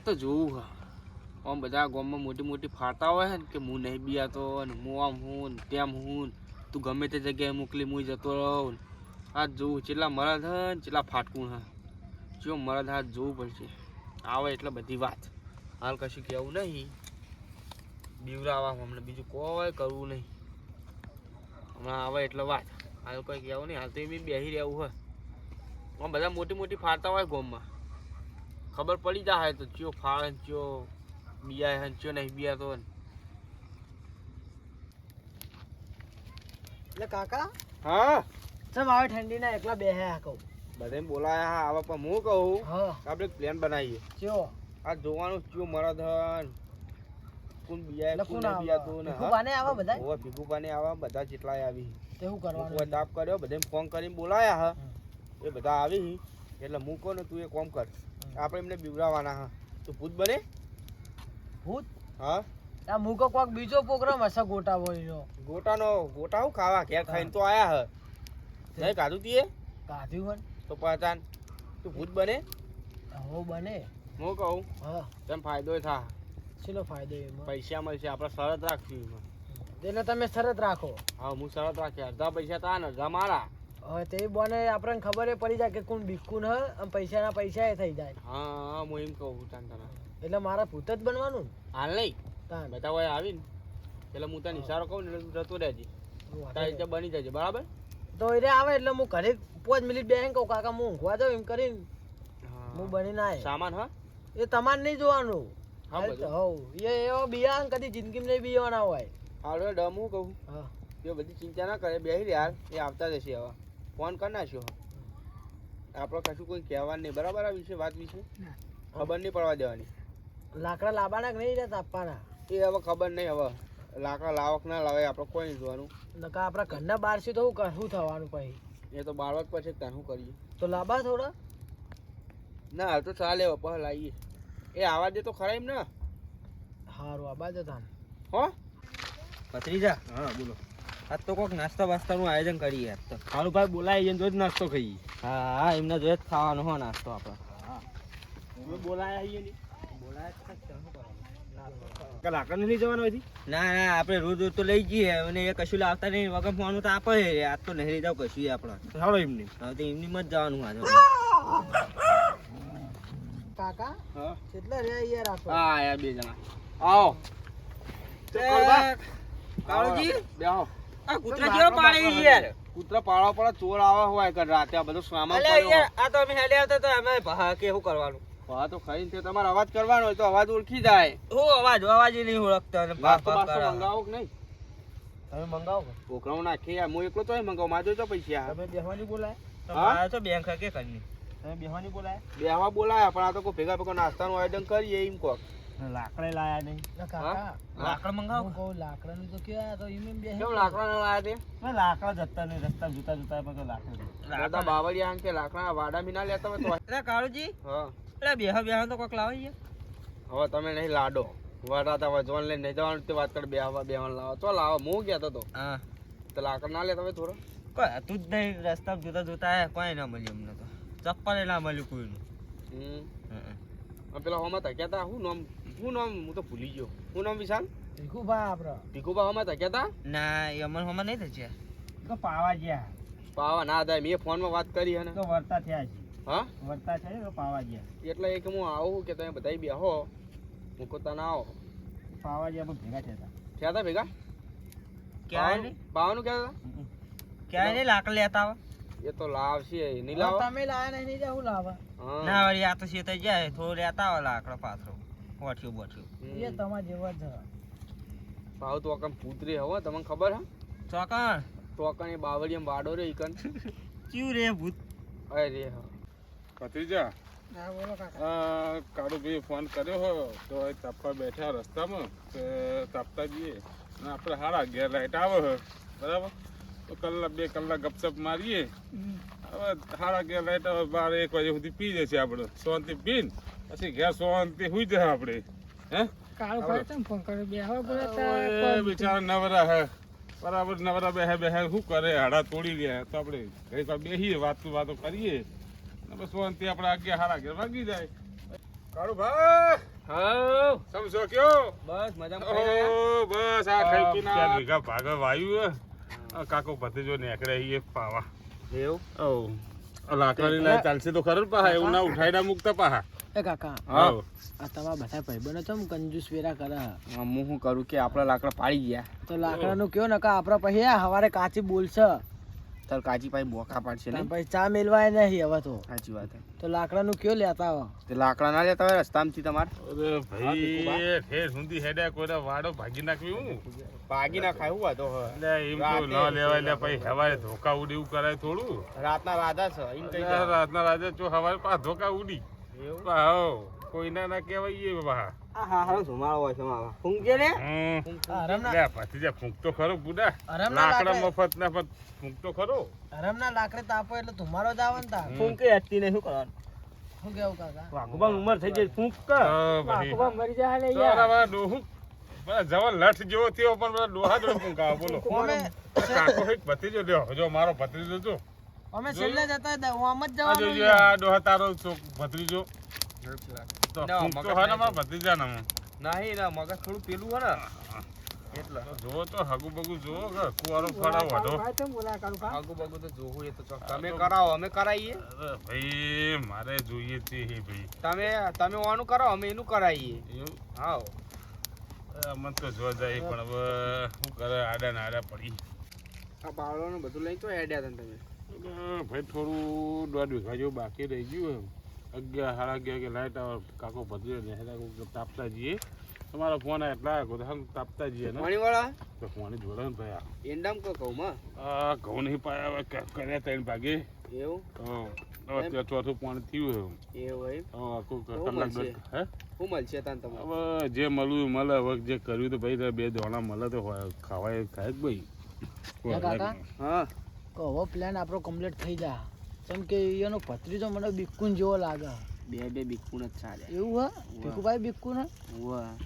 આ તો જોવું હા. આમ બધા ગામમાં મોટી મોટી ફાટા હોય ને કે હું નહીં બિયાતો ને હું આમ હું તેમ હું તું ગમે તે જગ્યાએ મોકલી હું જતો રહું આ જોવું ચેટલા મરદ હે ને ચેટલા ફાટકું હે. જો મરદ હાથ જોવું પડશે. આવે એટલે બધી વાત. હાલ કશું કહેવું નહીં. બીવરાવા હમણાં બીજું કોઈ કરવું નહીં. હમણાં આવે એટલે વાત. હાલ કોઈ કહેવું નહીં. હાલ તો એમ બેસી રહેવું હોય આમ બધા મોટી મોટી ફાડતા હોય ગોમમાં. ખબર પડી જાય તો ચિયો ફાળે ને ચિયો બિયા હે ચિયો નહીં બિયા તો એટલે કાકા. હા? ચમ આવે ઠંડીના એકલા બેહે આ કહું. બધે બોલાયા હા આવા પણ હું કહું? હા. આપણે પ્લાન બનાવીએ. ચો આ જોવાનું ચિયો મરદ ધન કોણ બિયા કોણ બિયા તો ને ભીખુ બાને આવા બધા? ઓવા ભીખુપાને આવા બધા જેટલાય આવી. તે શું કોઈ દાપ કર્યો બધાને ફોન કરીને બોલાયા હા. એ બધા આવી એટલે મૂકો કહું ને તું એ કોમ કર. આપણે એમને બીવડાવવાના હા. તું ભૂત બને? ભૂત? હા. આ મૂકો કોક બીજો પ્રોગ્રામ હશે ગોટા બોલીનો ગોટાનો ગોટા હું ખાવા? ઘેર ખાઈને તો આયા હ. નહીં ખાધું તીએ? કાઢ્યું હોય તો પાતાન તું ભૂત બને? હો બને. હું કહું હા. તેમ ફાયદો થા. શેનો ફાયદો એમાં. પૈસા મળશે આપણે શરત રાખશું એમાં. તેને તમે શરત રાખો. હા હું શરત રાખી અડધા પૈસા તા ને અડધા મારા. હવે તે બને આપણને ખબર પડી જાય કે કોણ બિસ્કુન હ અને પૈસાના પૈસા એ થઈ જાય. હા હા હું એમ કહું તાન તને. એટલે મારા ભૂત જ બનવાનું હાલ નહીં. તાન. હોય આવીને એટલે હું તને ઇશારો કહું ને એટલે જતો રહેજે. તારી રીતે બની જજે બરાબર? તો એ આવે એટલે હું ઘરે પાંચ મિનિટ બેહી કહું કાકા હું ઊંઘવા જાઉં એમ કરીને હું. બનીને આય. સામાન હા? એ તમારે નહીં જોવાનું. હા બધું. હવ એ એવો બિયાન કદી જિંદગીમાં નહીં બિયાવાના હોય. હાલ ડમ હું કહું. હા. એ બધી ચિંતા ના કરે બેસી યાર. એ આવતા જશે હવે. ફોન કરી નાખ્યો. આપણે કશું કોઈ કહેવાનું નહીં. બરાબર આ વિશે વાત વિશે? ખબર નહીં પડવા દેવાની. લાકડા લાવવાના નહીં રહેતા આપવાના? એ હવે ખબર નહીં હવે. લાકડા લાવક ના લાવે આપણે કોઈ નહીં જોવાનું. નકા આપણા ઘરના બહાર છે તો હું શું થવાનું પછી? એ તો બાળક પછી ત્યાં શું કરીએ. તો લાંબા થોડા? ના હાલ તો ચાલે હવે લાવીએ. એ આવા દે તો ખરા એમ ને? સારું આ બાજુ હો હો? જા હા બોલો. આજ તો કોઈક નાસ્તા બાસ્તાનું આયોજન કરીએ આજ તો સારું ભાઈ બોલાય જઈને રોજ નાસ્તો ખાઈએ. હા હા એમને જોઈએ જ ખાવાનો હો નાસ્તો આપણે બોલાય આવીએ નહીં. બોલાય લાકડા નથી જવાનું હતી ના ના આપણે રોજ રોજ તો લઈ જઈએ. અને એ કશું લાવતા નહીં. વગર ફોનું તો આપે. આજ તો નહીં લઈ જાવ કશું આપણે. હાલો એમની. હવે તો એમની જ જવાનું આજે. કાકા હા. કેટલા યાર આપો હા યાર બે જણા. આવો. કાળુજી? બેહો. આ કૂતરા કેવો પાડે યાર? કૂતરા પાડવા પડે ચોર આવા હોય કર રાતે આ બધો સામાન પડ્યો યાર આ તો અમે હેડે આવતા તો અમે ભા કે શું કરવાનું? ભા તો ખાઈ તે તમારે અવાજ કરવાનો હોય તો અવાજ ઓળખી જાય. હું અવાજ અવાજ નહીં ઓળખતા અને નાસ્તો ભાગ મંગાવો કે નહીં? તમે મંગાવો છોકરાઓ નાખી યાર હું એકલો તો મંગાવો માજો તો પૈસા. તમે બેહવાની બોલાય? તો હા? તો બેંક કે કરની તમે બેહવાની બોલાય? બેહવા બોલાયા પણ આ તો કોઈ ભેગા ભેગા નાસ્તાનું આયોજન કરીએ એમ કહો લાકડે લાયા નહીં. કાકા લાકડા મંગાવો? કહું લાકડાનું તો કેવા તો એમ બે કેમ લાકડા ના લાયા તે? લાકડા જતા નહીં રસ્તા જૂતા જોતા પછી લાકડા દાદા બાવળિયા કે લાકડા વાડા બી ના લેતા હોય તો. અરે કાળુજી હા. અરે બેહા બેહા તો કોક લાવો યાર હવે તમે નહીં લાડો. વાડા તા જોન લઈને નહીં જવાનું તે વાત કર બેહવા બેહવાનું લાવો. તો લાવો હું કહેતો તો. હા. તો લાકડા ના લેતા હોય થોડો? કોઈ હતું જ નહીં રસ્તા જૂતા જૂતા કોઈ ના મળ્યું અમને તો. ચપ્પલ ના મળ્યું કોઈનું. હમ. પેલા હોમાં તક્યા તા શું નામ શું નામ હું તો ભૂલી ગયો. શું નામ વિશાલ? ભીખુભા આપડે. ભીખુબા હોમાં તક્યા તા ના એ અમર હોમાં નહીં થયા તો પાવા ગયા. પાવા ના થાય મેં ફોનમાં વાત કરી અને. તો વર્તા થયા છે હા? વર્તા છે તો પાવા ગયા. એટલે એક હું આવું કે તમે બધા બેહો હું કોતા ના આવો. પાવા ગયા ભેગા થયા થયા તા ભેગા? ક્યાં નહીં. પાવાનું ક્યાં હતા ક્યાં નહીં લાકડ લેતા આવો. એ તો લાવશે નહીં લાવ? તમે લાયા નહીં હું લાવા? ના વળી આ તો શેતાઈ જાય થોડું લેતા આવો લાકડો પાથરો. વઠ્યું બોઠ્યું. એ તમાર જેવા જ ભાવ તો કમ પૂતરી હવે તમને ખબર હે? ચોકણ? તો આકણ એ બાવળીયમ વાડો રે ઈકન. ક્યુ રે ભૂત? અરે હા. ભત્રીજા કાકા. ફોન કર્યો હો તો તાપવા બેઠા રસ્તામાં તાપતા જઈએ. આપણે હારા ઘેર લાઈટ આવે બરાબર? તો કલાક બે કલાક ગપસપ મારીએ. હવે હારા કે લાઈટ હવે બાર એક વાગે સુધી પી જશે આપણે શાંતિ પીન પછી ઘેર શાંતિ સુઈ જાય આપણે હે? કાળો ભાઈ બિચારા નવરા હે. બરાબર નવરા બેહે બેહે શું કરે? હાડા તોડી ગયા તો આપણે વાર બેસીએ વાતો વાતો કરીએ. બસ શાંતિ આપણે આગળ હારા ઘેર વાગી જાય. કાળુભાઈ હાઉ! સમજો કયો? બસ મજામાં. બસ આ ખાઈ પીને વાયુ હે. કાકો ભત્રીજો નેકળે ઈ પાવા. એવું? ઓ લાકડાની લાઈ ચાલશે તો ખરું પાહા એવું ના ઉઠાઈ ના મુકતા પાહા. એ કાકા હા. આ તમારા બધા ભાઈબંધો તો કંજૂસ વેરા કરે. હે? હું શું કરું કે આપણા લાકડા પાડી ગયા. તો લાકડાનું કયો નકા આપણા પછી હવારે કાચી બોલશે. તાર કાચી પાસે બોકા પાડશે ને પછી ચા મેલવાય નહીં હવે તો. સાચી વાત હે. તો લાકડાનું કયો લેતા આવો? તે લાકડા ના લેતા હોય રસ્તામાંથી તમારે? અરે ભાઈ ફેર સુધી હેડે કોઈના વાડો ભાગી નાખવી હું? ભાગી ના ખાયું હું તો એટલે એમ તો ન લેવાય લે પછી હવારે ધોકા ઉડી એવું કરાય થોડું? રાતના રાધા છે એમ કઈ રાતના રાજા જો હવારે પા ધોકા ઉડી. એવું? હા કોઈના ના કહેવાય એ બા આ હા હા સુમાળો હોય સુમાળો ઊંઘે ને આરામના લે? ભત્રીજા ફૂંક તો ખરો બુડા. આરામના લાકડા લાકડે મફત ના પણ ફૂંક તો ખરો આરામના લાકડે તાપો એટલે ધુમાડો જ આવે ને તાર. ફૂંકે હતી ને શું કરવાનું? શું કેવું કાકા? વાઘુબા ઉંમર થઈ જાય ફૂંક કર. હા, ભાઈ. મરી જાય ને તો આ મારા ડોહું પેલા જવાન લઠ જેવો થયો પણ ડોહા જોડે ફૂંકા બોલો. કાકો ભત્રીજો? લ્યો જો મારો ભત્રીજો જો. અમે છેલ્લે જતા હું આમ જ જવાનું આ ડોહા તારો ભત્રીજો. તો ના, મગજ ને નહીં. મારા ભત્રીજાના નહીં ના મગજ થોડું પેલું હે ને એટલે. તો જુઓ તો હગુ બગુ જુઓ કે કુવારો વાઢો આગુ બાગુ તો જોવું એ તો ચોક તમે કરાવો અમે કરાવીએ ભાઈ મારે જોઈએ છે ભાઈ. તમે તમે ઓનું કરો અમે એનું કરાવીએ હા અમને તો જોવા જાય પણ હવે શું કરે આડા ને આડા પડી. આ બાવળોનું બધું લઈ તો એડ્યા તમે. અરે ભાઈ થોડું દોઢ વીઘા જેવું બાકી રહી ગયું એમ. અગિયાર સાડા અગિયાર કે લાઈટ આવે કાકો ભત્રીજો ને તાપતા જઈએ. તમારો ફોન એટલા તો તાપતા જઈએ ને. પાણી વાળા તો ફોન જોડે ને ભાઈ આ. એંડામ કો કહું માં આ ઘઉં નહીં પાયા હવે કર્યા ત્રણ ભાગે. એવું? હવે ત્યાં ચોથું પાણી થયું એવું. હવે આખું કલાક હે? શું મળશે તાન તમારે? હવે જે મળવું મળે હવે જે કર્યું તો ભાઈ બે દોણા મળે તો ખાવાય ખાય જ ભાઈ. હા કહો પ્લાન આપણો કમ્પ્લીટ થઈ જા. કેમ કે એનો ભત્રીજો મને બિકુન જેવો લાગે. બે બે બીકુન જ ચાલે. એવું હા? ભીખુભાઈ બિક્કુન હે?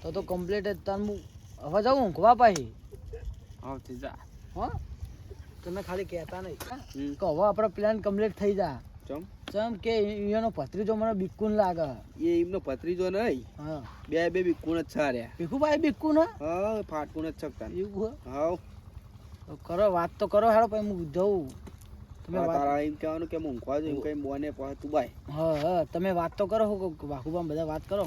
તો તો કમ્પ્લીટ જ તાર હું હવે જાઉં ઊંઘવા પાછી. આવતી જા. હો? તમે ખાલી કહેતા નહીં. કે હવે આપણો પ્લાન કમ્પ્લીટ થઈ જા. ચમ? ચમ કે એનો ભત્રીજો મને બિકુન લાગે. એ એમનો ભત્રીજો નહીં. હા. બે બે બીકુન જ ચાલ્યા ભીખુભાઈ બિક્કુન હે? હા ફાટકુન જ છકતા. એવું હા? કરો વાત તો કરો હેડો પછી હું જઉં. તમે વાત તારા એમ કહેવાનું કે મૂંઘવા જો એમ કઈ બોને પાસે તું બાય. હા હા તમે વાત તો કરો હો વાકુબા બધા વાત કરો.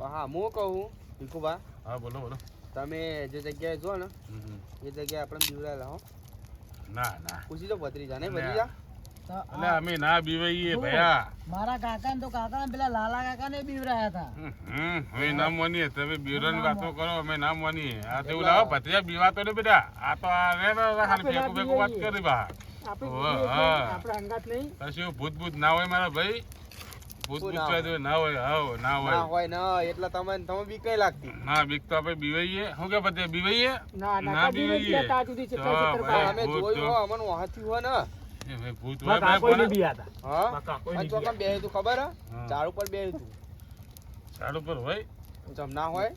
હા હું કહું ભીખુબા. હા બોલો બોલો. તમે જે જગ્યાએ જો ને. એ જગ્યાએ આપણે બીવડાયેલા હો. ના ના. પૂછી દો ભત્રીજા ના. ભત્રીજા? તો એટલે અમે ના બીવાઈએ ભયા. મારા કાકા ને તો કાકા ને પેલા લાલા કાકા ને બીવરાયા હતા. હમ, અમે ના માનીએ તમે બીવરાની વાતો કરો અમે ના માનીએ. આ તેવું લાવો ભત્રીજા બીવાતો ને બેટા. આ તો આ રે ખાલી ભેગું ભેગું વાત કરી બા. ઓહો, હા. કશું ભૂત ભૂત ના હોય મારા ભાઈ? ભૂત ભૂત ના ના હોય હાવ ના ના હોય. હોય ના એટલે તમે તમે બી કઈ લાગતી? ના બીક તો આપણે બીવાઈએ. શું કે બધે બીવાઈએ? ના બીવાઈએ તો પણ ભાઈ અમે જોયું હો અમને હોય ને. એ ભૂત હોય ભાઈ પણ- હા? કાકોય અને ચોકમ બેહ્યું તું ખબર? હે. હા. ઉપર બેહ્યું તું. ઝાડ ઉપર હોય? જમ ના હોય?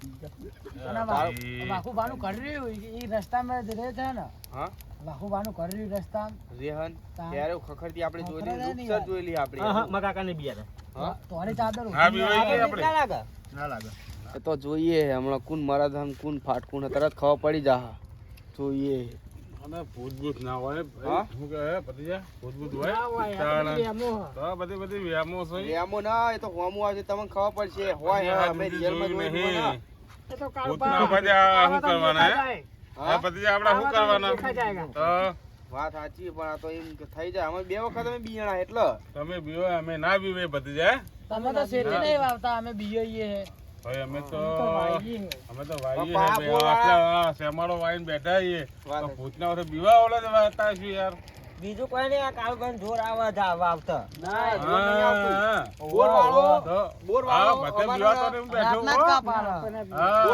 રહ્યું એ રસ્તામાં રહે છે ને. હા? વાઘુબાનું કરેલી રસ્તા. રેહન ત્યારે ખખડતી આપણે જોયેલી રૂપસર. જોયેલી હા હા આપણે મારા કાકાને બી હા? તોરે ચાદર હા બીવાઈએ આપણે? ના લાગે. એ તો જોઈએ હમણાં કુન મરાધન કુન ફાટકુન તરત ખબર પડી જા જોઈએ. અને ભૂત ભૂત ના હોય શું કહે ભત્રીજા? ભૂત ભૂત હોય. તો બધી બધી વ્યામો છે. વ્યામો ના એ તો હોમો આજે તમને ખબર પડશે. હોય અમે રિયલમાં હોય નહીં. ને. ભૂતના પછી આ શું કરવાના હે? હા? આ આપણે શું કરવાના? તો? વાત સાચી પણ આ તો એમ કે થઈ જાય. અમે બે વખત અમે બીયણા એટલે. તમે બીવો અમે ના બીવે ભત્રીજા તમે તો શેતી નહીં વાવતા અમે બીઈએ ભાઈ અમે તો અમે તો વાઈએ. પપ્પા, છે બે બોલ આ. આટલા શેમાડો વાઈને બેઠા છીએ. ભૂતના વખતે બીવા ઓલા જ વાતા છું યાર. બીજું કોઈ નહીં આ જોર આવે જા વાવતા. ના જોર નહીં આવતું. હા, બોર વાળો વાળો બેઠો હો.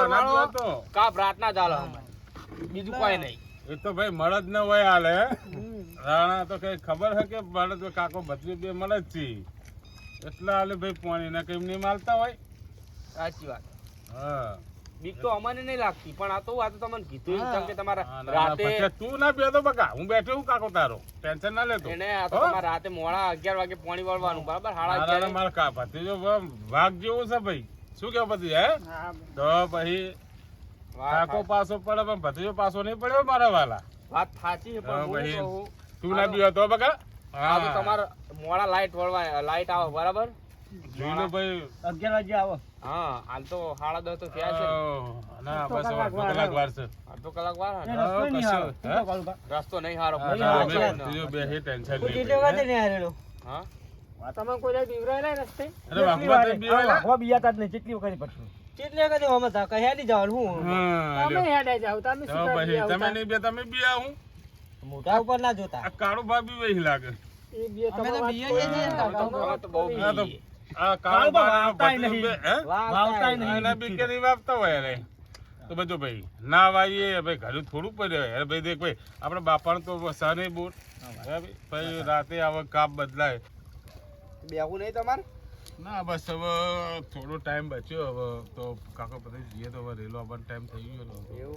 ના. કાપ રાતના ચાલે. બીજું કોઈ નહીં. એ તો ભાઈ મળે જ ન હોય હાલે રાણા તો કઈ ખબર હે કે મળદ કાકો ભત્રી બે મળે છે. એટલે હાલે ભાઈ પાણી ના કઈ નહીં માલતા હોય? સાચી વાત. હા. બીક તો અમને નહીં લાગતી પણ આ તો વાત તમને કીધું. કેમ કે તમારા રાતે તું ના બેતો બકા હું બેઠો હું કાકો તારો. ટેન્શન ના લેતો એને આ તો તમારા રાતે મોડા અગિયાર વાગે પાણી વાળવાનું બરાબર? હાડા મારા મારા કા ભત્રીજો ભાગ વાઘ જેવો છે ભાઈ. શું કેવું પછી હે? તો પછી કાકો પાસો પડે પણ ભત્રીજો પાસો નહીં પડ્યો મારા વાલા. વાત સાચી છે પણ હું તું ના બીયો તો બકા. હા તો તમાર મોડા લાઈટ વળવા લાઈટ આવે બરાબર? જોઈ લો ભાઈ. અગિયાર વાગે આવો. હા હાલ તો સાડા દસ તો થયા છે. ના બસ અડધો કલાક વાર છે. અડધો કલાક વાર? રસ્તો નહીં હારો. નહીં હારો. હા, ના, ટેન્શન નહીં કેટલી વખતે નહીં હારેલો? હા? તમે કોઈ દાડો બીવરાયેલા રસ્તે? અરે વાગવા તો વાગવા બીયાતા જ નહીં, કેટલી વખત પટલું. કેટલી વખતે હોમે થા, હેડી જવાનું, હું? તમે હેડે જાવ તમે શું કરવા તમે નહીં બે તમે બી આવું મોઢા ઉપર ના જોતા. આ કાળો ભાભી વહી લાગે. એ બે અમે તો બીએ છીએ ને, વાત કરો. હવે તો બહુ આ આ કાળો કાળો ભાભી નહીં. બે- નહીં. એના બી કે નહીં વાવતા હોય તો બધું ભાઈ ના વાવીએ ભાઈ ઘરે થોડું પડે અરે ભાઈ દેખ ભાઈ આપણે બાપાને તો સને બોર બરાબર? પછી રાતે આવક કાપ બદલાય. બેહું નહીં તમારે? ના બસ હવે થોડો ટાઈમ બચ્યો. હવે તો કાકો પછી જઈએ તો હવે રેલો. આવવાનો ટાઈમ થઈ ગયો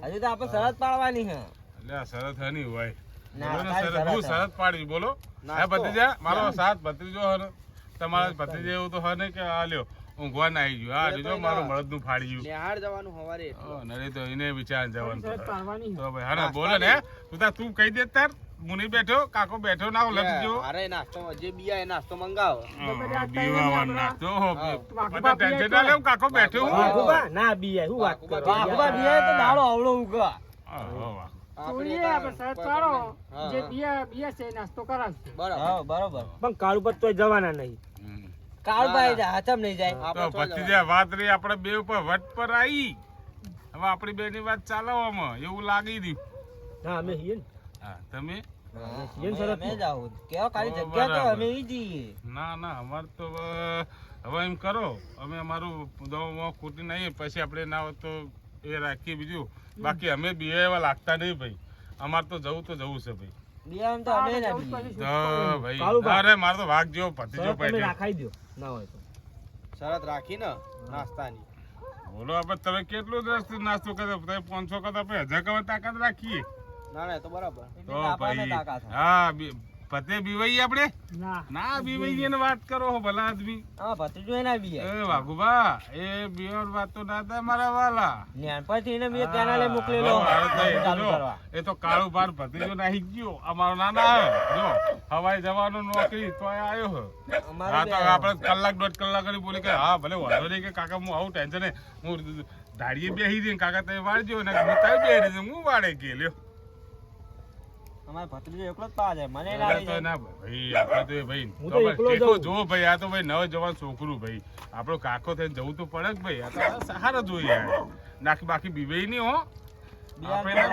હજુ તો આપણે શરત પાડવાની છે. એટલે આ શરત હે નહીં હોય ના, ને હું શરત. પાડી બોલો? હે ભત્રીજા મારો સાથ ભત્રીજો હે તમારા ભત્રીજા એવું તો હે ને કે આ લ્યો ઊંઘવા ના આવી ગયો આ જોજો મારું મળદનું ફાડી ગયું. નિહાળ જવાનું હવારે નરે તો એને વિચાર જવાનું તો. ભાઈ હા બોલો ને તું તાર તું કહી દે તાર. નહીં બેઠો કાકો બેઠો ના લખી જો અરે નાસ્તો જે બીયા એ નાસ્તો મંગાવો. બીવાવા નાસ્તો હો. બધા ટેન્શન ના લેવું કાકો બેઠો હું? વાઘુબા? ના બીયા હું વાત કરો? બીયાય. તો દાડો અવળો ઉગા. બીયા બીયા. પણ કાળુ પર તોય જવાના નહીં. કાળુભાઈ હાથમ નહીં જાય. પછી વાત રહી આપણે બે ઉપર વટ પર આવી હવે આપણી બે ની વાત ચાલવામાં એવું લાગી રહ્યું. ના અમે છીએ ને. હા તમે? ને ના ના અમારે તો હવે એમ કરો અમે અમારું દવામાં ખૂટી નહીં પછી આપણે ના હોય તો એ રાખીએ બીજું. બાકી અમે બે એવા લાગતા નહીં ભાઈ. અમારે તો જવું તો જવું છે ભાઈ. અરે મારો તો વાઘ જેવો દ્યો. ના હોય તો. શરત રાખી ને નાસ્તાની. બોલો આપણે તમે કેટલું નાસ્તો નાસ્તો કરો તમે પાંચસો કરતા આપણે હજાર કરવા તાકાત રાખીએ. ના ના તો બરાબર. તો ભાઈ હા પતે બીવાઈએ આપણે? ના. ના બીવાઈએ ને વાત કરો હો ભલા આદમી. હા ભત્રીજો એના બીએ એ વાઘુબા એ બીવર વાત તો ના થાય મારા વાલા. નાનપણથી એને મેં કેનાલે મોકલેલો. એ તો કાળો જો, કરવા. એ તો કાળું બાર ભત્રીજો નાહી ગયો. અમારો નાના આવે જો હવાઈ જવાનો નોકરી તો આવ્યો હે. તો આપણે કલાક દોઢ કલાક કરી બોલી કે હા ભલે વાંધો નહીં કે કાકા હું આવું ટેન્શન હું ધાડીએ બેસી દઈને કાકા તમે વાળજો ને હું તારી બેસી હું વાળે કે લ્યો ભત્રીજો એકલો જ પાવા જાય. મને લાગે તો ના ભાઈ આપણે તો ભાઈ હું તો તો એકલો જાઉં. જો ભાઈ આ તો ભાઈ નવ જવાન છોકરું ભાઈ. આપણો કાકો થઈને જવું તો પડે જ ભાઈ. આ તો સહારા જોઈએ નાખી બાકી બીવે નહીં હો. આપણે ના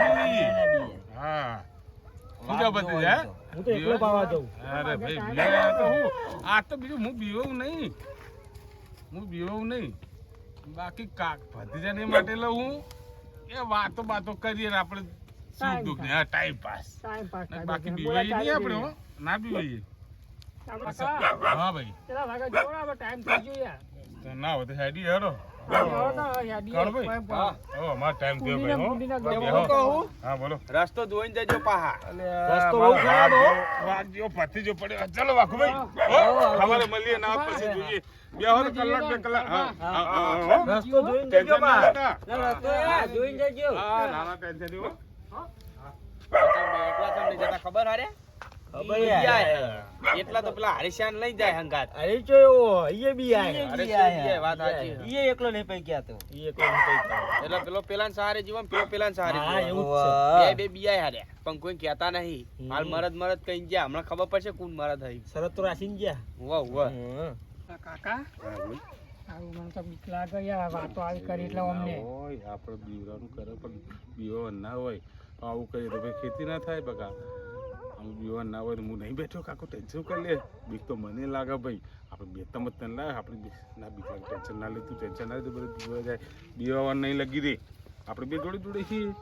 બધી હોય હું? તો. એકલો પાવા જાઉં. અરે ભાઈ બીવે તો હું. આ તો બીજું હું બીવું નહીં. હું બીવું નહીં. બાકી કાક ભતીજાને માટે લઉં હું. એ વાતો બાતો કરીએ ને આપણે શું દુઃખ ને ટાઈમ પાસ ટાઈમ પાસ બાકી બીવાઈ નહીં આપણે હો. ના બીવાઈએ હા ભાઈ. પેલા ટાઈમ થઈ ગયો યાર. તો ના હેડી રસ્તો જોઈને જજો પાહા. રસ્તો પડ્યો. ચાલો વાઘુ ભાઈ. અમારે મળીએ ના પછી જોઈએ. બે હોય કલાક બે કલાક. રસ્તો જોઈને જજો રસ્તો જોઈને જજો. નાના ના નહીં જતા ખબર હારે ખબર જાય. એટલા તો પેલા હરીશ્યાન લઈ જાય હંગાત અરે જો ઈએ બી આયા. અરે ઈએ શું આયા. બીએ, વાત સાચી. ઈએ એકલો નહીં પૈકી આતો. ઈએ એકલો નહીં પૈકી આતો. એટલે પેલો પેલા સહારે જીવન પેલો પેલા સહારે હા, એવું છે. બે બે બિયાય હારે પણ કોઈ કહેતા નહીં હાલ મરદ મરદ કઈ ગયા હમણાં ખબર પડશે કોણ મરદ હઈ શરત તો રાખીને ગયા. વાહ વાહ કાકા આવું મને તો બીક લાગે યાર વાતો આવી કરી એટલે અમને આપણે બીવરાનું કરે પણ બીવો ના હોય આવું કરીએ તો ભાઈ ખેતી ના થાય બકા. આમ બીવન ના હોય તો હું નહીં બેઠો કાકો ટેન્શન કરી લે. બીક તો મને લાગે ભાઈ. આપણે બે તમ તને લાવે આપણે ના બીક લાગે ટેન્શન ના લેતું ટેન્શન ના લેતું બધું બીવા જાય. બીવાવાનું નહીં લગી દે. આપણે બે જોડે જોડે છીએ.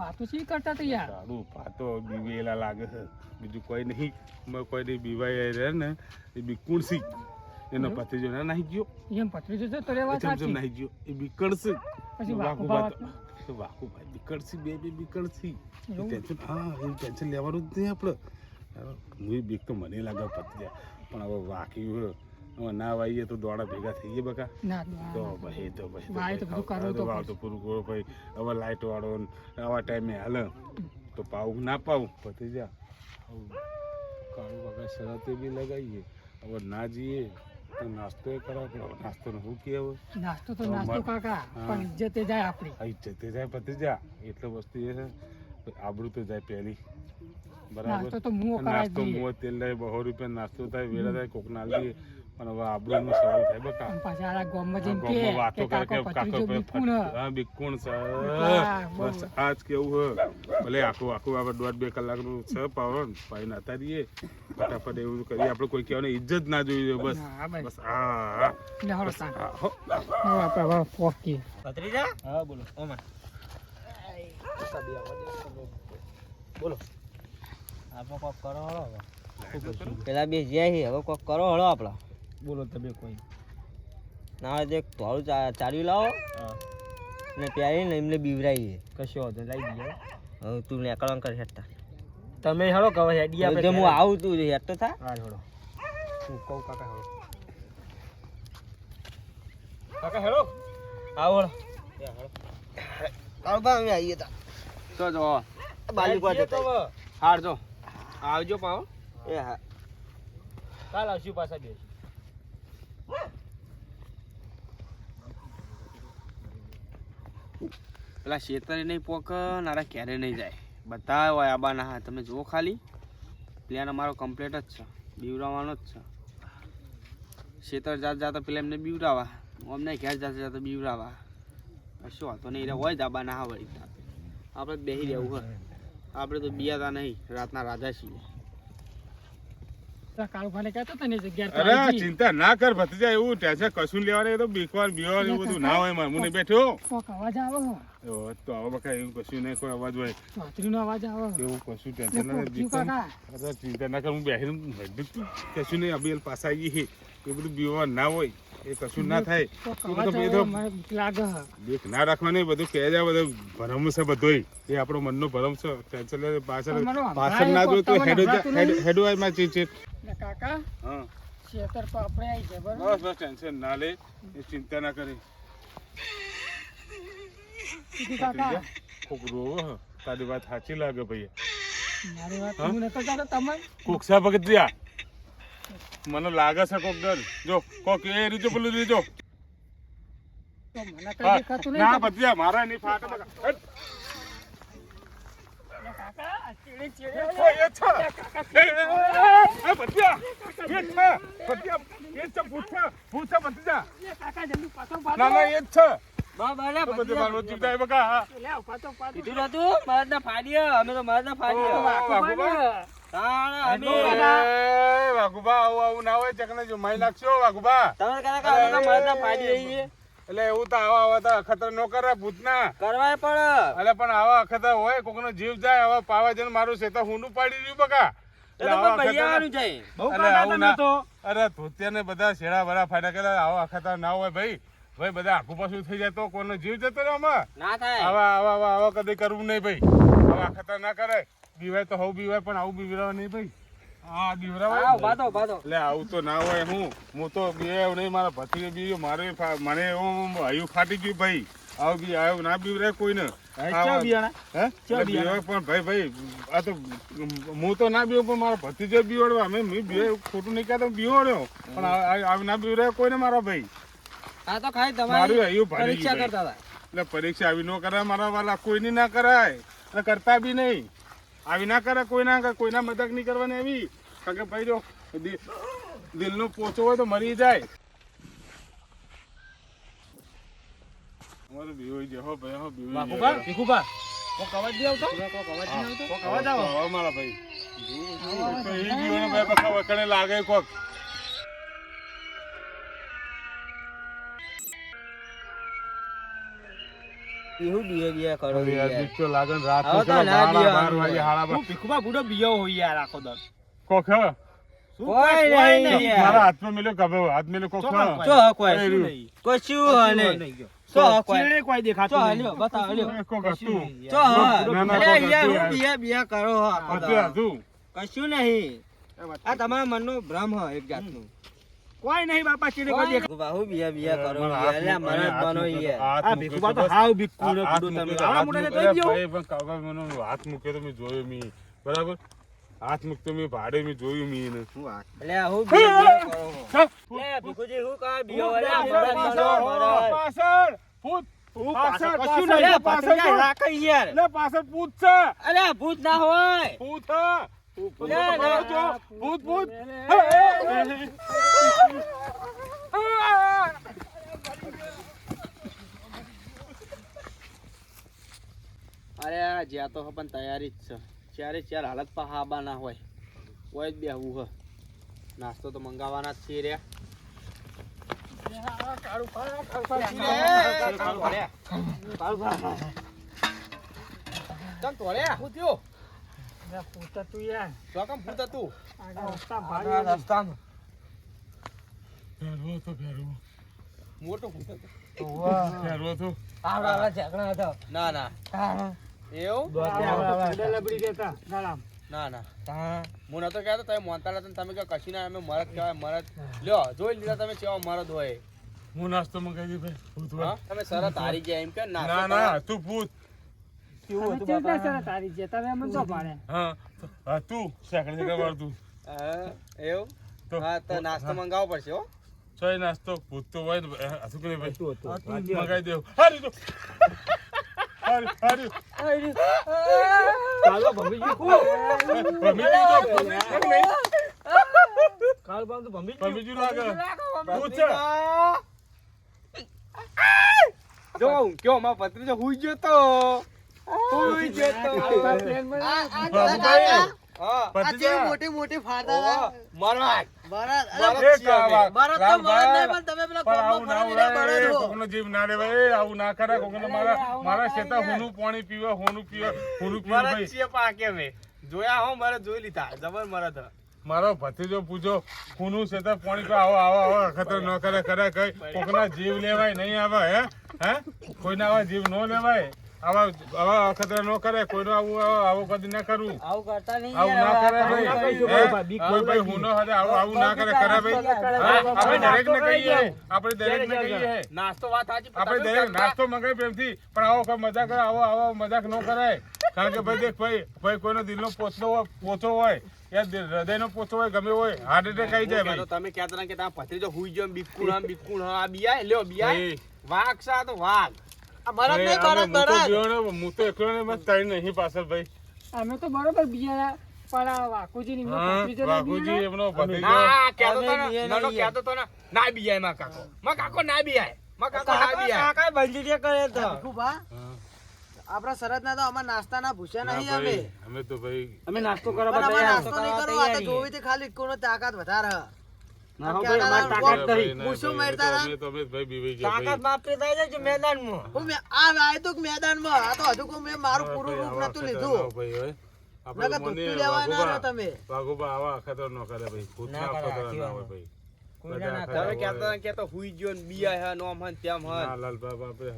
વાતો શી કરતા હતા યાર? સારું પાતો બીવેલા લાગે છે. બીજું કોઈ નહીં. કોઈ નહીં બીવાય રહે ને એ બી કુણસી એનો ના નાહી ગયો. એમ તો રેવા સાચી. નાહી ગયો. એ પછી વાકુ વાઘુબા ભાઈ તો- તો બે બે બીકળશે એવું? ટેન્શન હા એવું ટેન્શન લેવાનું જ નહીં આપણે. હું બીક તો મને લાગે ભત્રીજા પણ હવે વાકી ના વાઈએ તો દોડા ભેગા થઈએ બકા. તો ભાઈ તો ભાઈ તો પૂરું કરો ભાઈ. હવે લાઈટ વાળો આવા ટાઈમે હાલ. તો પાવું ના પાવું પતી જા. કાળું બગા શરતે બી લગાવીએ હવે ના જઈએ. તો નાસ્તો એ કરાવ નાસ્તો નું શું કે નાસ્તો તો નાસ્તો કાકા પણ ઇજ્જતે જાય આપણી. આ જાય પતી જા. એટલે વસ્તુ એ છે આબરૂ તો જાય પહેલી. બરાબર? નાસ્તો તો મુઓ કરાવી નાસ્તો મુઓ તેલ લાય બહો રૂપિયા નાસ્તો થાય વેળા થાય કોક ના લઈએ પણ હવે આબરૂ સવાલ થાય બકા. પાછા આ ગામમાં જઈને કે વાતો કરે કે કાકો કાકો પથરીજો ભાઈ બીકું ન. ફટ- હા, બીકુણ છે. બસ આજ કેવું હે. ભલે આખું આખું આપણે દોઢ બે કલાકનું છે પાવર પાઈ નાતા દઈએ ફટાફટ એવું કરીએ. આપણે કોઈ કહેવાની ઇજ્જત ના જોઈ જોઈએ બસ. હા, બસ. આપણે હવે. ભત્રીજા? બોલો. ઓમાં. બોલો. આપણે કોક કરો હળો હવે. પેલા બે જ્યાં હવે કોક કરો હળો આપણા બોલો તમે કોઈ. ના હોય તો એક ધોળું ચા- ચાલ્યું લાવો. ને પ્યારીને એમને બીવરાઈએ. કશો વાંધો લાવી દઈએ હવે તું નેકળવા કર હેઠતા. તમે હેડો કવે હેડી આપણે હું આવું તું તો થા. હા હેડો હું કહું કાકા હેડો કાકા હેડો આવો હેડો કાળબા અમે આવીએ તા. તો જો બાલી પર જતા હાર જો. આવજો પાવ એ હા. કાલ આવશું પાછા બે પેલા શેતરે નહીં પોક, નારા ક્યારે નહીં જાય. બધા હોય આબાના હા, તમે જુઓ ખાલી. પ્લેન અમારો કમ્પ્લીટ જ છે. બીવડાવવાનો જ છે. શેતર જાત જાતા પેલા એમને બીવડાવા. અમને ઘેર જાતે જાતા બીવડાવા. શું વાંધો નહીં એટલે હોય જ આબા ના વળી. આપણે બેસી રહેવું હોય. આપણે તો બિયાતા નહીં, રાતના રાજા છીએ પેલા કાળુભાઈને કહેતો હતો ને એ જગ્યાએ તો અરે ચિંતા ના કર ભત્રીજા એવું ટેન્શન કશું લેવાનું તો બીકવાર બીવાર એવું બધું ના હોય મારે બેઠો. અવાજ આવે તો આવો બકા એવું કશું નહીં કોઈ અવાજ હોય. ચોતરીનો અવાજ આવે એવું કશું ટેન્શન ના કોક બીક થયું કાકા. અરે ચિંતા ના કર હું બેહીને કશું નહીં અબેલ પાછા આવીએ એ બધું બીવા ના હોય એ કશું ના થાય. બીક ના રાખવાની બધું કહે જાય બધું ભરમ છે બધોય. એ આપણો મનનો ભરમ છે ટેન્શન પાછળ પાછળ ના કોક તો હેડો હેડ- માં એટલે કાકા હા. ખેતર તો આપણે આવી બરાબર? બસ બસ ટેન્શન ના લે. એ ચિંતા ના કરી. કાકા? કોક રોવો તારી વાત સાચી લાગે ભાઈ. મારી વાત હા? નતો કહેતો તમે. કોકસા ભગતિયા મને લાગે છે કોક ડર. જો કોક એ રીતે હા, દેખાતું ના નહીં મારા એની ફાટે વાઘુબા. આવું આવું ના હોય, ચકને જો માઈ નાખશો, વાઘુબા તમે કહેતા કે અમે તો મરદ ના ફાડી રહીએ એટલે એવું તો આવા આવા તો અખતર નો કરે ભૂતના. કરવાય પડે અલે પણ આવા અખતર હોય કોકનો જીવ જાય હવે પાવા જન મારું છે તો હુંનું પાડી રહ્યું બકા. એટલે આવા અરે ધોતિયા ને બધા શેડા બરા ફાયદા કેલા આવા અખતર ના હોય ભાઈ. ભાઈ બધા આખું પાછું થઈ જાય તો કોનો જીવ જતો રહે આમાં? ના થાય. આવા આવા આવા આવા કદી કરવું નહીં ભાઈ. આવા અખતર ના કરાય. બીવાય તો હવું બીવાય પણ આવું બીવરાવા નહીં ભાઈ. હા તો આવું ના હોય હું હું તો બે નહીં મારા ભત્રીજો બીજો મારે મને એવું હયું ફાટી ગયું ભાઈ. આવું બી આવું ના બીવરે કોઈને. ચા બિયાણા હે? એટલે બીવાય પણ ભાઈ ભાઈ આ તો હું તો ના બીવો પણ મારો ભત્રીજો બીવડવા અમે મેં બીવે ખોટું નહીં કહેતો બીવડ્યો પણ આ- આ આ ના બીવરે કોઈને મારો ભાઈ. આ તો ખાલી તમારી પરીક્ષા કરતા ભાઈ. હતા. એટલે પરીક્ષા આવી ન કરાય મારા વાલા કોઈની ના કરાય. અને કરતા બી નહીં. આવી ના કરે કોઈના કોઈના મદદ નહીં કરવાની આવી કારણ કે ભાઈ જો દિલનો પોચો હોય તો મરી જાય. અમારું હો ભાઈ, હો. ભીખુબા આવતો? આવો. મારા ભાઈ. લાગે કોક. એવું બીએ બીએ કરો યાર. બીક તો રાત તો ના બાર- બાર વાગે હોય. હું ભીખુબા બુડો બીયો હોય યાર આખો દર કોક કોઈ નહીં મારા હાથમાં મેલ્યો કબે હાથ મેલ્યો કોક ચો હક હોય? એ રહ્યું. કશું નહીં. ચો હક કોઈ ચો નહીં. હલ્યો, બતાવો, હલ્યો. એ કોક હતું ચો હા. ના, ના, અરે કોક યાર, હું બિયા બિયા કરો આખો હતું કશું નહીં આ તમારા મનનો ભ્રમ હ એક જાતનું કોઈ નહીં બાપા ચીડી કોઈ દેખ બાહુ બિયા બિયા કરો એલા મને બનો હાથ આ ભીખુ તો તો બસ. હાવ ભીખું ને કૂદો તમે. તો મોઢાને મૂક્યો. થઈ ગયો. ભાઈ, પણ કાકા મને હાથ મૂક્યો તો મે જોયો મી બરાબર હાથ મૂકતો મે ભાડે મે જોયું મી એને અલ્યા હું બિયા કરો લે અલ્યા ભીખુજી હું કા બિયો અલ્યા મને. પાછળ ફૂટ પાછળ કશું પાછળ નહીં. પાછળ ભત્રીજા યાર લે પાછળ ભૂત છે અરે ભૂત ના હોય ભૂત હા ભૂત ભૂત. અરે જ્યાં તો પણ તૈયારી જ છે. ચારે ચાર હાલત પણ હાબા ના હોય હોય જ બેહવું હ. નાસ્તો તો મંગાવવાના જ છીએ રે ચમ તોડ્યા શું થયું અરે હતું હતા ના ના એવું નતો કહેતો તમે મોનતા નતા ને તમે કે કશી ના અમે મરદ કહેવાય મરદ લ્યો જોઈ લીધા તમે કેવા મરદ હોય હું નાસ્તો મંગાવી ભાઈ ભૂત? તમે સરત હારી ગયા એમ કે ના ના તું ભૂત તમે ચિંતા કરો તારી જે તમે અમને તો પાડે. હા હા તું સેકન્ડ સેકન્ડ વાળતું હા, એવું? હા તો નાસ્તો મંગાવવો પડશે હો. સોય નાસ્તો ભૂત તો હોય ને ભાઈ હતું કે નહીં ભાઈ? હતું. મંગાવી દેવું હારી તો હારી હારી. કાલો ભમી ગયું. કોણ? ભમી તો ભમી નહીં? કાલ બામ તો ભમી ગયું. ભમી ગયું લાગે. ભૂત છે જો હું કયો હુઈ ગયો તો. હુઈ ગયો. મોટી ફાટા તો જીવ ના લેવાય, આવું ના મારા મારા શેતા હોનું પાણી પીવે હોનું પીવે હોનું પીવે પાકે જોયા હો મારે જોઈ લીધા. જબર મરદ હ. મારો ભત્રીજો પૂછો છે શેતા પાણી પીવે, આવો આવો આવો ખતર ન કરે કરે કઈ. કોકના જીવ લેવાય નહીં આવે હે? હે? કોઈના આવા જીવ ન લેવાય. આવા આવા અખતરા ન કરે કોઈનો આવું આવો આવું કદી ના કરવું આવું કરતા નહીં આવું ના કરે ભાઈ. કરશું ભાઈ, બીક કોઈ ભાઈ આવું આવું ના કરે કરે ભાઈ. આપણે દરેક ને કહીએ. આપણે દરેક ને કહીએ. નાસ્તો વાત સાચી આપણે દરેક નાસ્તો મંગાવી પ્રેમથી પણ આવો કોઈ મજાક કરે આવો આવો મજાક ન કરાય કારણ કે ભાઈ દેખ ભાઈ ભાઈ કોઈનો દિલનો પોચલો હોય પોચો હોય યા દિલ- હૃદયનો પોચો હોય ગમે હોય હાર્ટ એટેક આવી જાય ભાઈ. તમે કહેતા હતા કે તમારા ભત્રીજો હુઈ ગયો બિકુણ બિકુણ હા આ બિયા લ્યો બિયા વાઘ સા વાઘ. આ બળદ નહીં, હું તો ને, તો એકલો ને બસ ત્રણ નહીં પાછળ ભાઈ. અમે તો બરોબર બિયારા પણ વાકુજી ની એમનો ભત્રીજો. ના તો અમારે ને બિયાય નાનો નહીં કહેતો તો ના. બિયાયમાં કાકો. માં કાકો ના બિયાય. માં કાકો ના કાકા કાકા બંજીટીએ કરે તો. ભીખુભા, આપણા શરત ના તો અમાર નાસ્તાના ભૂસ્યા નહીં અમે. અમે તો ભાઈ અમે નાસ્તો કરવા નાસ્તો નહીં કરવા તો જોવી તે ખાલી કોનો તાકાત વધારે હ. ના કરે હે નોમ હે ને તેમ હે ના લાલબા બાપે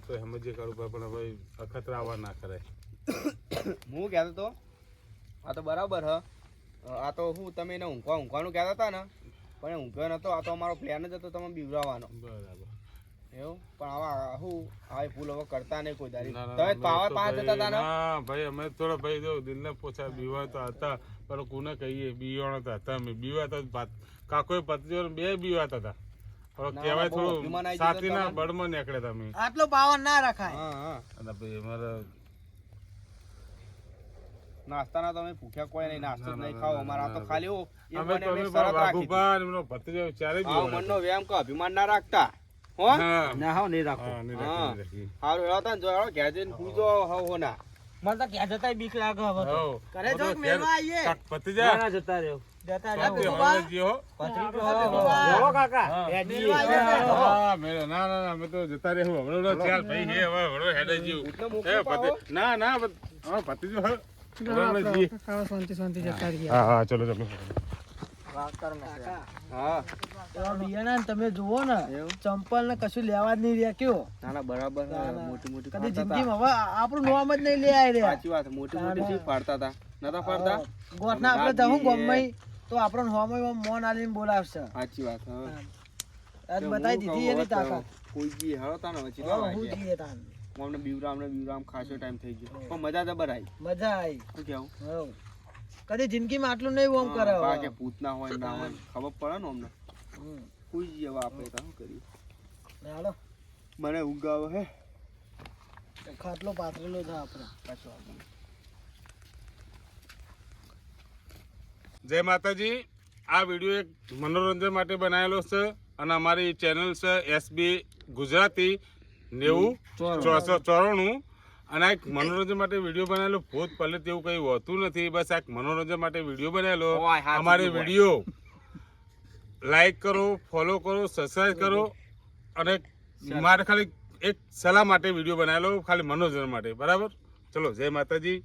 આપણે ભાઈ, અખતરા આવા ના કરે. હું કેતો તો? આ તો બરાબર હ. આ તો હું તમે એને ઊંઘવા ઊંઘવાનું કહેતા હતા ને? પણ ઊંઘ નતો. આ તો અમારો પ્લાન જ હતો તમે બીવરાવાનો બરાબર. એવું? પણ આવા હું? આ ભૂલ હવે કરતા નહીં કોઈ દારી તમે પાવર પાવા પાંચ જતા હતા ના? ભાઈ અમે થોડા ભાઈ જો દિલને પોછા બીવા તો હતા. પણ કોને કહીએ? બીવાણ તો હતા અમે. બીવા તો કાકોએ પતિઓ બે બીવાતા હતા. હવે કહેવાય થોડું સાથીના બળમાં નીકળ્યા તમે. આટલો પાવર ના રખાય. હા હા. અને ભાઈ અમારા નાસ્તાના તમે ભૂખ્યા કોઈ નહીં નાસ્તો નહીં ખાવ ખાઓ. અમારા તો ખાલી હું અમે તો અમે અને એમનો ભત્રીજો ચારે હતી. હા મનનો વ્યાયામ કો અભિમાન ના રાખતા. હો? ના હો નહીં રાખો. હા, હા. હારું તાન જો હેડો ઘેર જઈને હુઈ જાઓ હો ના. મને તો ક્યાં જતાય બીક લાગે હવે તો. કરે જો ઘેર- આવીએ? કાક ભત્રીજા, ના જતા રહ્યો જતા રહ્યો. કાકા. હા. હા. ના ના ના તો જતા ચાલ ભાઈ હે હવે હેડે જીવ. ભત્રીજો હે. શાંતિ શાંતિ જતા હા હા ચલો ચલો. કાકા હા એવા બિયાણા ને તમે જુઓ ને ચંપલ ને કશું લેવા જ નહીં રહ્યા કયો? ના ના બરાબર ના, ના. મોટી મોટી કદી જિંદગીમાં હવે આપણું નોમ જ નહીં લે આય રહ્યા સાચી વાત મોટી મોટી શી ફાડતા હતા નતા ગોઠના આપણે જવું રાત ગમે તો આપણને હોમય મોન આલીને બોલાવશે. સાચી વાત હા. બતાવી દીધી એની તાકાત. કોઈ જી હળો તા ને હવે હવે હું જઈએ તાન. અમને બીવરામ ને બીવરામ ખાસો ટાઈમ થઈ ગયો. પણ મજા જબર આવી મજા આવી શું કેવું? કદી જિંદગીમાં આટલું નહીં ઓમ કરે હા, હવે. ભૂત ના હોય ના હોય ખબર પડે ને અમને? કોઈ જેવા આપણે તો શું કરીએ? હાલો. મને ઊંઘ આવે હે. ખાટલો પાથરેલો છે આપણે. પાછો જય માતાજી. આ વીડિયો એક મનોરંજન માટે બનાવેલો છે અને અમારી ચેનલ છે એસબી ગુજરાતી. નેવું ચોસો ચોરાણું. અને આ એક મનોરંજન માટે વીડિયો બનાવેલો ભૂત પહેલે તેવું કંઈ હોતું નથી બસ આ એક મનોરંજન માટે વીડિયો બનાવેલો. અમારી. વીડિયો લાઈક કરો ફોલો કરો સબસ્ક્રાઈબ કરો અને મારે ખાલી એક સલાહ માટે વીડિયો બનાવેલો ખાલી મનોરંજન માટે. બરાબર? ચલો જય માતાજી.